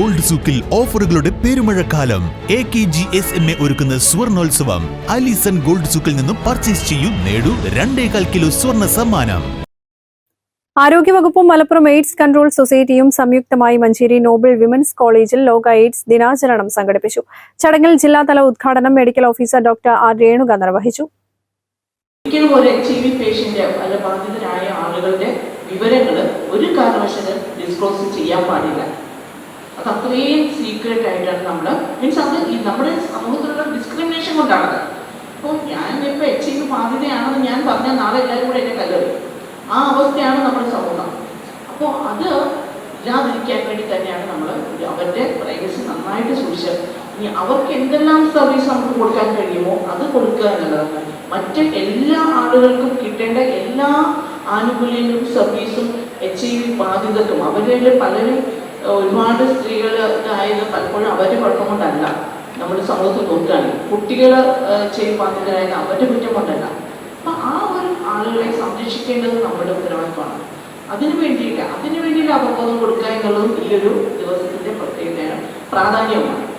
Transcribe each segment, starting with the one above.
Gold സൂക്കിൽ ഓഫറുകളുടെ പെരുമഴക്കാലം. A K G S M A ഒരുക്കുന്ന സ്വർണോത്സവം. അലിസൺ ഗോൾഡ് സൂക്കിൽ നിന്നും പർച്ചേസ് ചെയ്യൂ നേടൂ രണ്ടേകാൽ കിലോ സ്വർണ സമ്മാനം. ആരോഗ്യവകുപ്പും മലപ്പുറം എയ്ഡ്സ് കൺട്രോൾ സൊസൈറ്റിയും സംയുക്തമായി മഞ്ചേരി നോബിൾ വിമൻസ് കോളേജിൽ ലോക എയ്ഡ്സ് ദിനാചരണം സംഘടിപ്പിച്ചു. ചടങ്ങിൽ ജില്ലാതല ഉദ്ഘാടനം medical officer doctor R Renuka നിർവഹിച്ചു. ഒരിക്കലും ഒരു എച്ച് ഐ വി പേഷ്യന്റ് അല്ല ബാധിതരായ ആളുകളുടെ വിവരങ്ങൾ ഒരു കാരണവശാലും ഡിസ്ക്ലോസ് ചെയ്യാൻ പാടില്ല. അത്രയും സീക്രട്ട് ആയിട്ടാണ് നമ്മൾ മീൻസ് അത് നമ്മുടെ സമൂഹത്തിലുള്ള ഡിസ്ക്രിമിനേഷൻ കൊണ്ടാണത്. അപ്പോൾ ഞാൻ ഇപ്പോൾ എച്ച് ഐ ബാധിതയാണെന്ന് ഞാൻ പറഞ്ഞാൽ നാളെ എല്ലാവരും കൂടെ എന്നെ കല്ലറി ആ അവസ്ഥയാണ് നമ്മുടെ സമൂഹം. അപ്പോൾ അത് ഇല്ലാതിരിക്കാൻ വേണ്ടി തന്നെയാണ് നമ്മൾ അവരുടെ പ്രൈവസി നന്നായിട്ട് സൂക്ഷിച്ചത്. ഇനി അവർക്ക് എന്തെല്ലാം സർവീസ് നമുക്ക് കൊടുക്കാൻ കഴിയുമോ അത് കൊടുക്കുക എന്നുള്ളതാണ്. മറ്റ് എല്ലാ ആളുകൾക്കും കിട്ടേണ്ട എല്ലാ ആനുകൂല്യങ്ങളും സർവീസും എച്ച് ഐ വി ബാധിതർക്കും അവരിൽ പലരും ഒരുപാട് സ്ത്രീകൾ ആയത് പലപ്പോഴും അവരുടെ കുഴപ്പം കൊണ്ടല്ല. നമ്മുടെ സമൂഹത്തിൽ നോക്കുകയാണ്. കുട്ടികൾ ചെയ്യും പാത്രങ്ങളായത് അവരുടെ കുറ്റം കൊണ്ടല്ല. അപ്പം ആ ഒരു ആളുകളെ സംരക്ഷിക്കേണ്ടത് നമ്മുടെ ഉത്തരവാദിത്വമാണ്. അതിനു വേണ്ടിയിട്ട് അതിനു വേണ്ടിയിട്ട് അവബോധം കൊടുക്കുക എന്നുള്ളതും ഈ ഒരു ദിവസത്തിന്റെ പ്രത്യേകതയാണ് പ്രാധാന്യമാണ്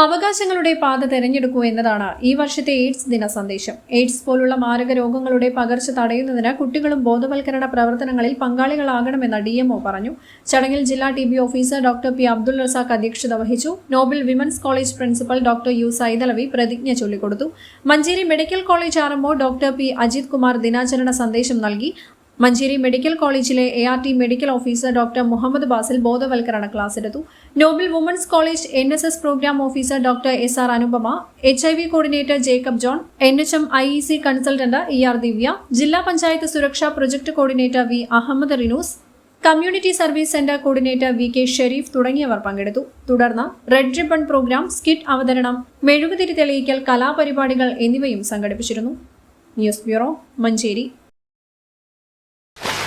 അവകാശങ്ങളുടെ പാത തെരഞ്ഞെടുക്കൂ എന്നതാണ് ഈ വർഷത്തെ എയ്ഡ്സ് ദിന സന്ദേശം. എയ്ഡ്സ് പോലുള്ള മാരക രോഗങ്ങളുടെ പകർച്ച തടയുന്നതിന് കുട്ടികളും ബോധവൽക്കരണ പ്രവർത്തനങ്ങളിൽ പങ്കാളികളാകണമെന്ന് ഡി എംഒ പറഞ്ഞു. ചടങ്ങിൽ ജില്ലാ T B officer doctor P Abdul Razak അധ്യക്ഷത വഹിച്ചു. Noble women's college principal doctor U Saithalavi പ്രതിജ്ഞ ചൊല്ലിക്കൊടുത്തു. Manjeri medical college RMO doctor P Ajith Kumar ദിനാചരണ സന്ദേശം നൽകി. മഞ്ചേരി മെഡിക്കൽ കോളേജിലെ A R T medical officer doctor Muhammad Basil ബോധവൽക്കരണ class എടുത്തു. Noble women's college N S S programme officer doctor S R Anupama H I V coordinator Jacob John N H M I E C consultant E R Divya ജില്ലാ പഞ്ചായത്ത് സുരക്ഷാ project coordinator V Ahammed Rinoos community service centre coordinator V K Shareef തുടങ്ങിയവർ പങ്കെടുത്തു. തുടർന്ന് red ribbon programme skit അവതരണം മെഴുകുതിരി തെളിയിക്കൽ കലാപരിപാടികൾ എന്നിവയും സംഘടിപ്പിച്ചിരുന്നു. News bureau Manjeri.